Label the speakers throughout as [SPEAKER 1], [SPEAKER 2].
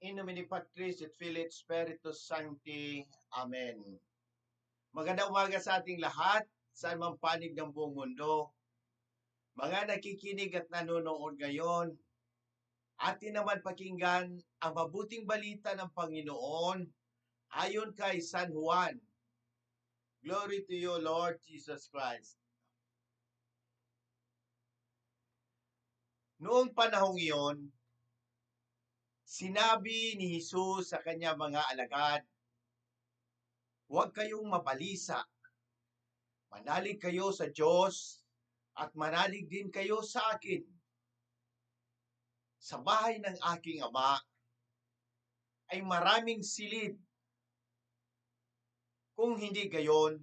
[SPEAKER 1] In nomine Patris et Filii et Spiritus Sancti. Amen. Magandang umaga sa ating lahat, saan man panig ng buong mundo. Mga nakikinig at nanonood ngayon, atin naman pakinggan ang mabuting balita ng Panginoon ayon kay San Juan. Glory to you, Lord Jesus Christ. Noong panahong iyon, sinabi ni Jesus sa kanya mga alagad, Huwag kayong mabalisa. Manalig kayo sa Diyos at manalig din kayo sa akin. Sa bahay ng aking ama ay maraming silid. Kung hindi gayon,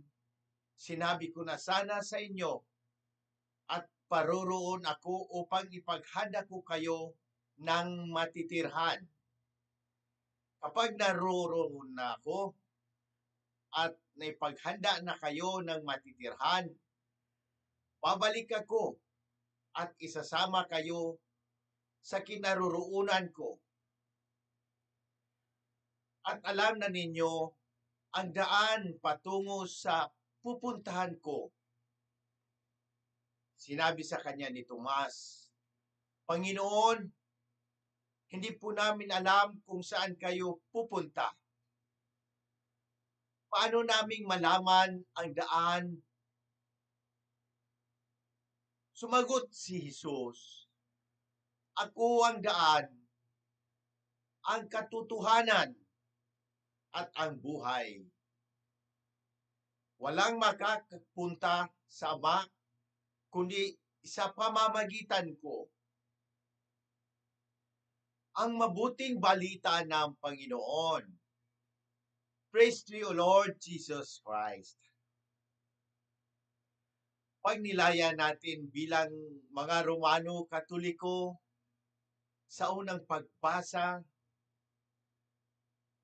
[SPEAKER 1] sinabi ko na sana sa inyo at paroroon ako upang ipaghanda ko kayo ng matitirhan. Kapag naroroon na ako at naipaghanda na kayo ng matitirhan, babalik ako at isasama kayo sa kinaroroonan ko. At alam na ninyo ang daan patungo sa pupuntahan ko. Sinabi sa kanya ni Tomas, Panginoon, hindi po namin alam kung saan kayo pupunta. Paano naming malaman ang daan? Sumagot si Jesus, Ako ang daan, ang katotohanan, at ang buhay. Walang makakapunta sa Ama, kundi sa pamamagitan ko. Ang mabuting balita ng Panginoon. Praise to you, Lord Jesus Christ. Pag nilaya natin bilang mga Romano Katoliko sa unang pagbasa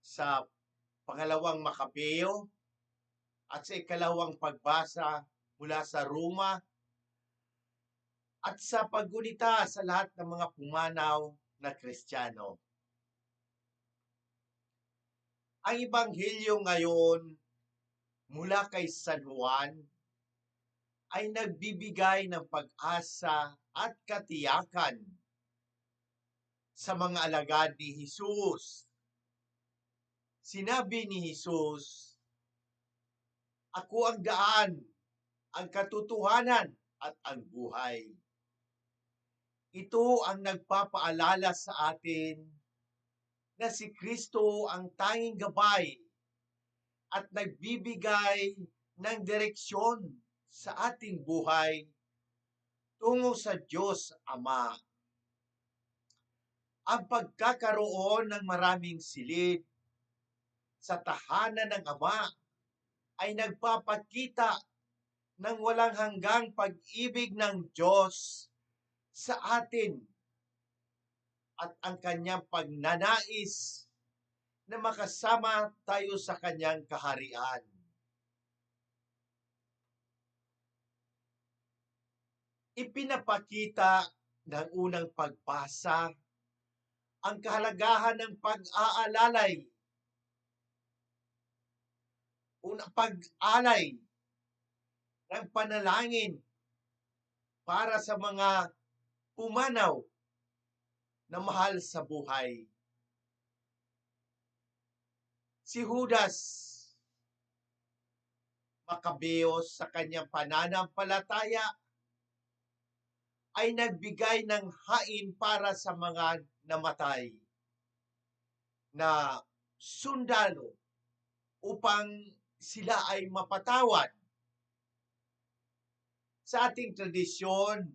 [SPEAKER 1] sa pangalawang Makapeo at sa ikalawang pagbasa mula sa Roma at sa paggunita sa lahat ng mga pumanaw na Kristiyano. Ang Ebanghelyo ngayon mula kay San Juan ay nagbibigay ng pag-asa at katiyakan sa mga alagad ni Jesus. Sinabi ni Jesus, Ako ang daan, ang katotohanan at ang buhay. Ito ang nagpapaalala sa atin na si Kristo ang tanging gabay at nagbibigay ng direksyon sa ating buhay tungo sa Diyos Ama. Ang pagkakaroon ng maraming silid sa tahanan ng Ama ay nagpapakita ng walang hanggang pag-ibig ng Diyos sa atin at ang kanyang pagnanais na makasama tayo sa kanyang kaharian. Ipinapakita ng unang pagbasa ang kahalagahan ng pag-aalalay. Unang pag-alay ng panalangin para sa mga pumanaw na mahal sa buhay. Si Judas Makabeos sa kanyang pananampalataya ay nagbigay ng hain para sa mga namatay na sundalo upang sila ay mapatawad. Sa ating tradisyon,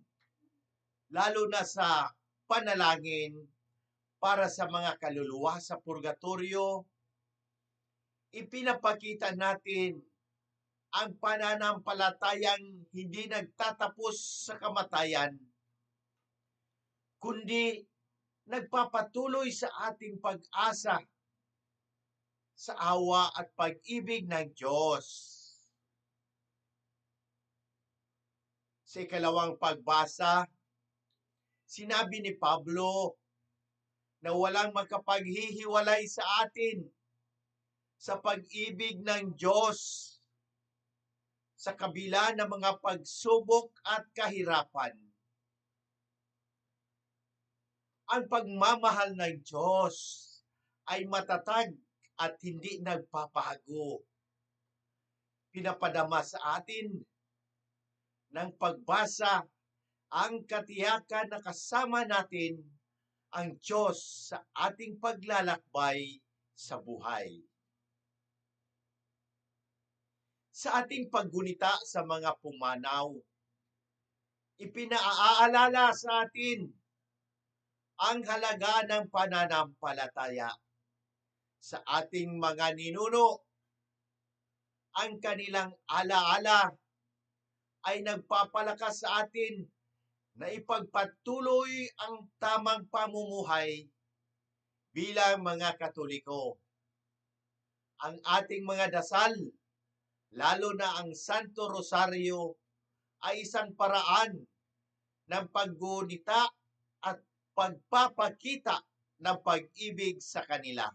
[SPEAKER 1] lalo na sa panalangin para sa mga kaluluwa sa purgatorio, ipinapakita natin ang pananampalatayang hindi nagtatapos sa kamatayan, kundi nagpapatuloy sa ating pag-asa sa awa at pag-ibig ng Diyos. Sa ikalawang pagbasa, sinabi ni Pablo na walang makapaghihiwalay sa atin sa pag-ibig ng Diyos sa kabila ng mga pagsubok at kahirapan. Ang pagmamahal ng Diyos ay matatag at hindi nagpapago. Pinapadama sa atin ng pagbasa ang katiyakan na kasama natin ang Diyos sa ating paglalakbay sa buhay. Sa ating paggunita sa mga pumanaw, ipinaaalala sa atin ang halaga ng pananampalataya sa ating mga ninuno. Ang kanilang alaala ay nagpapalakas sa atin na ipagpatuloy ang tamang pamumuhay bilang mga Katoliko. Ang ating mga dasal, lalo na ang Santo Rosario, ay isang paraan ng paggunita at pagpapakita ng pag-ibig sa kanila.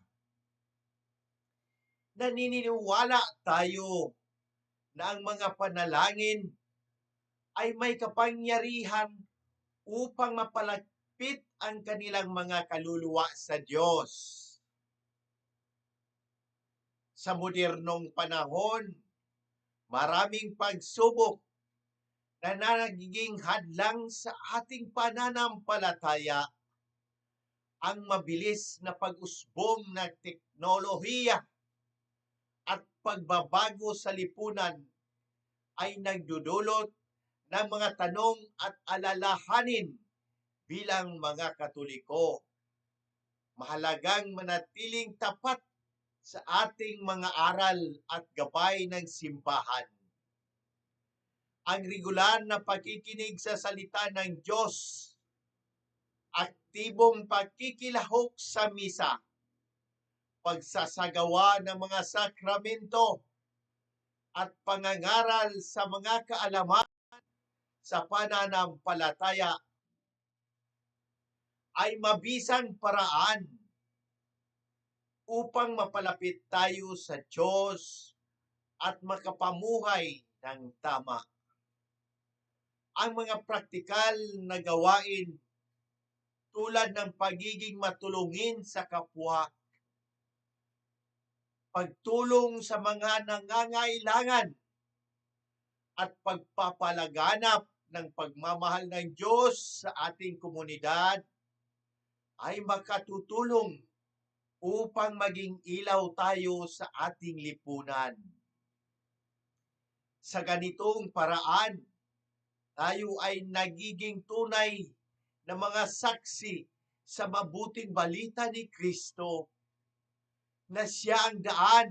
[SPEAKER 1] Naniniwala tayo na ang mga panalangin ay may kapangyarihan upang mapalapit ang kanilang mga kaluluwa sa Diyos. Sa modernong panahon, maraming pagsubok na nagiging hadlang sa ating pananampalataya ang mabilis na pag-usbong ng teknolohiya at pagbabago sa lipunan ay nagdudulot ng mga tanong at alalahanin bilang mga Katoliko. Mahalagang manatiling tapat sa ating mga aral at gabay ng simbahan. Ang regular na pakikinig sa salita ng Diyos, aktibong pakikilahok sa misa, pagsasagawa ng mga sakramento, at pangangaral sa mga kaalaman sa pananampalataya ay mabisang paraan upang mapalapit tayo sa Diyos at makapamuhay ng tama. Ang mga praktikal na gawain tulad ng pagiging matulungin sa kapwa, pagtulong sa mga nangangailangan, at pagpapalaganap ng pagmamahal ng Diyos sa ating komunidad ay makatutulong upang maging ilaw tayo sa ating lipunan. Sa ganitong paraan, tayo ay nagiging tunay na mga saksi sa mabuting balita ni Kristo na siya ang daan,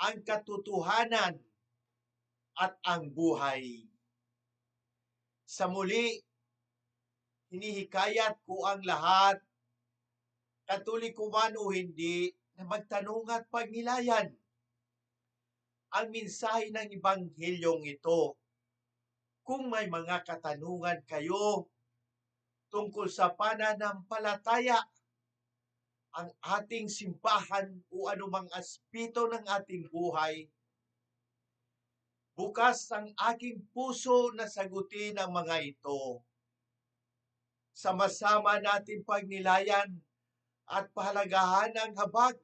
[SPEAKER 1] ang katotohanan, at ang buhay. Sa muli, hinihikayat ko ang lahat, katoliko man o hindi, na magtanong at pagnilayan ang mensahe ng Ebanghilyong ito. Kung may mga katanungan kayo tungkol sa pananampalataya, ang ating simbahan o anumang aspito ng ating buhay, bukas ang aking puso na sagutin ang mga ito. Sama-sama natin pagnilayan at pahalagahan ang habag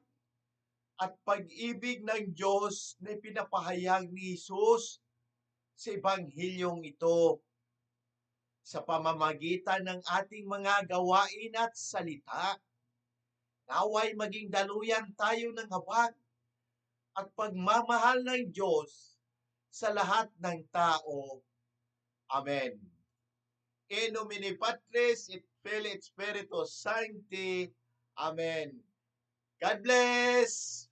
[SPEAKER 1] at pag-ibig ng Diyos na pinapahayag ni Jesus sa Ebanghilyong ito sa pamamagitan ng ating mga gawain at salita. Naway maging daluyan tayo ng habag at pagmamahal ng Diyos sa lahat ng tao. Amen. In nomine Patris et Filii Spiritus Sancti. Amen. God bless!